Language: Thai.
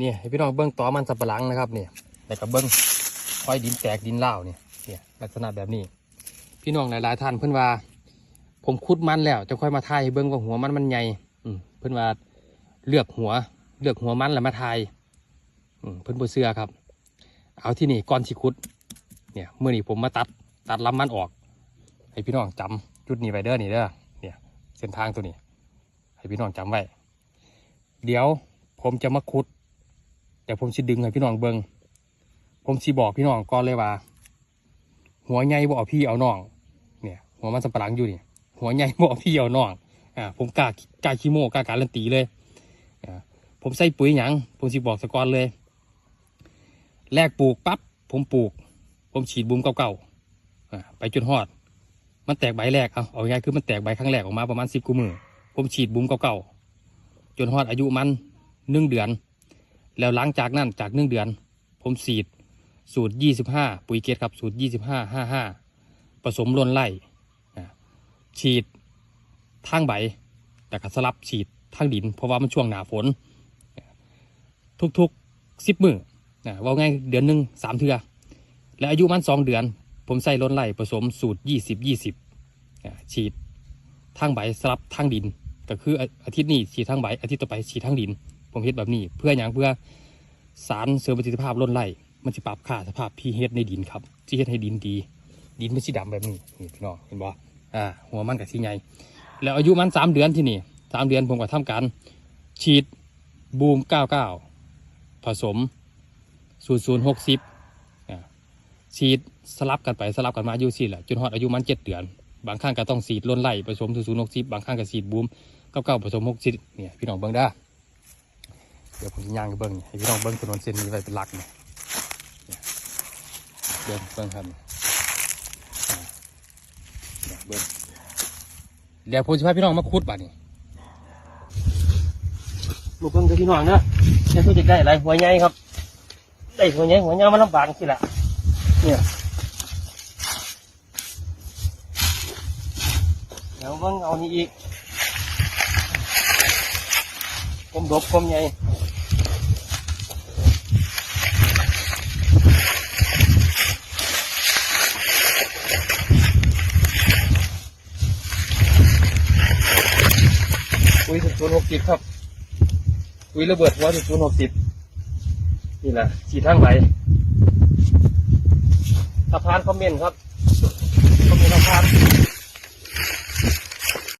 นี่ให้พี่น้องเบิ้องต่อมันสับปะหลังนะครับเนี่ยแต่ก็เบิ้องค่อยดินแตกดินเล่าเนี่ยเนี่ยลักษณะแบบนี้ พี่น้องหลายๆท่านเพื่อนว่า ผมคุดมันแล้วจะค่อยมาทายเบิ้องว่าหัวมันมันใหญ่อืเพื่อนว่าเลือกหัวเลือกหัวมันแล้วมาทายเพื่อนบ่เสื้อครับ เอาที่นี่ก้อนสิคุด เนี่ยเมื่อนี้ผมมาตัดตัดลำมันออก ให้พี่น้องจำจุดนี้ไว้เด้อนี่เด้อเนี่ยเส้นทางตัวนี้ ให้พี่น้องจำไว้ เดี๋ยวผมจะมาคุด เดี๋ยวผมสิดึงให้พี่น้องเบิงผมสิบอกพี่น้องก่อนเลยว่า หัวใหญ่บ่เอาพี่เอาน้อง เนี่ย หัวมันสำปะหลังอยู่นี่หัวใหญ่บ่เอาพี่เอาน้องอ่าผมกล้ากล้าขี้โม้กล้าการันตีเลยอ่าผมใส่ปุ๋ยหยังผมสิบอกสกอนเลย แรกปลูกปั๊บผมปลูก ผมฉีดบูมเก่าๆอ่าไปจนฮอด มันแตกใบแรกเอาเอาง่ายคือมันแตกใบครั้งแรกออกมาประมาณสิบกุมือผมฉีดบูมเก่าๆจนฮอดอายุมันหนึ่งเดือน แล้วหลังจากนั้นจากหนึ่งเดือน ผมฉีดสูตรยี่สิบห้าปุ๋ยเกตครับสูตรยี่สิบห้าห้าห้าผสมล้นไล่ฉีดทางใบ แต่ก็สลับฉีดทางดิน เพราะว่ามันช่วงหนาฝน ทุกๆสิบมือนะว่าไงเดือนหนึ่งสามเทือ และอายุมันสองเดือน ผมใส่ล้นไล่ผสมสูตรยี่สิบยี่สิบฉีดทางใบสลับทางดิน ก็คืออาอาทิตย์นี้ฉีดทางใบอาทิตย์ต่อไปฉีดทางดิน ผมเฮ็ดแบบนี้ เพื่ออย่างเพื่อสารเสริมประสิทธิภาพล้นไล่มันจะปรับค่าสภาพพีเฮ็ดในดินครับที่เฮ็ดให้ดินดี ดินไม่สีดำแบบนี้นี่พี่น้องเห็นบ่อ่าหัวมันกับสีใหญ่แล้วอายุมันสามเดือนที่นี่สามเดือนผมก็ทำการฉีดบูมเก้าเก้าผสมศูนย์ศูนย์หกสิบฉีดสลับกันไปสลับกันมาอายุสี่แหละจนฮอดอายุมันเจ็ดเดือน บางครั้งก็ต้องฉีดล้นไล่ผสมศูนย์ศูนย์หกสิบบางครั้งก็ฉีดบูมเก้าเก้าผสมหกสิบเนี่ยพี่น้องเบิ่งได้ ดี๋ยวผมจะย่างให้เบิ้งนี่ให้พี่น้องเบิ้งถนนเส้นนี้ไว้เป็นหลักเนี่ยเบิ้งเบิ้งครับเบิ้งเดี๋ยวผมจะพาพี่น้องมาคุดบัดนี่ลูกเบิ้งกับพี่น้องเนาะเนี่ยเขาจะได้อะไรหัวใหญ่ครับ ได้หัวใหญ่หัวใหญ่มันลำบากสิละเนี่ยเดี๋ยวเบิ้งเอานี่อีกกลมดบกลมใหญ่ ปุ๋ยศูนย์หกสิบครับ ปุ๋ยระเบิดหัวศูนย์หกสิบนี่แหละสีทางไหลสะพานคอมเมนต์ครับคอมเมนต์สะพาน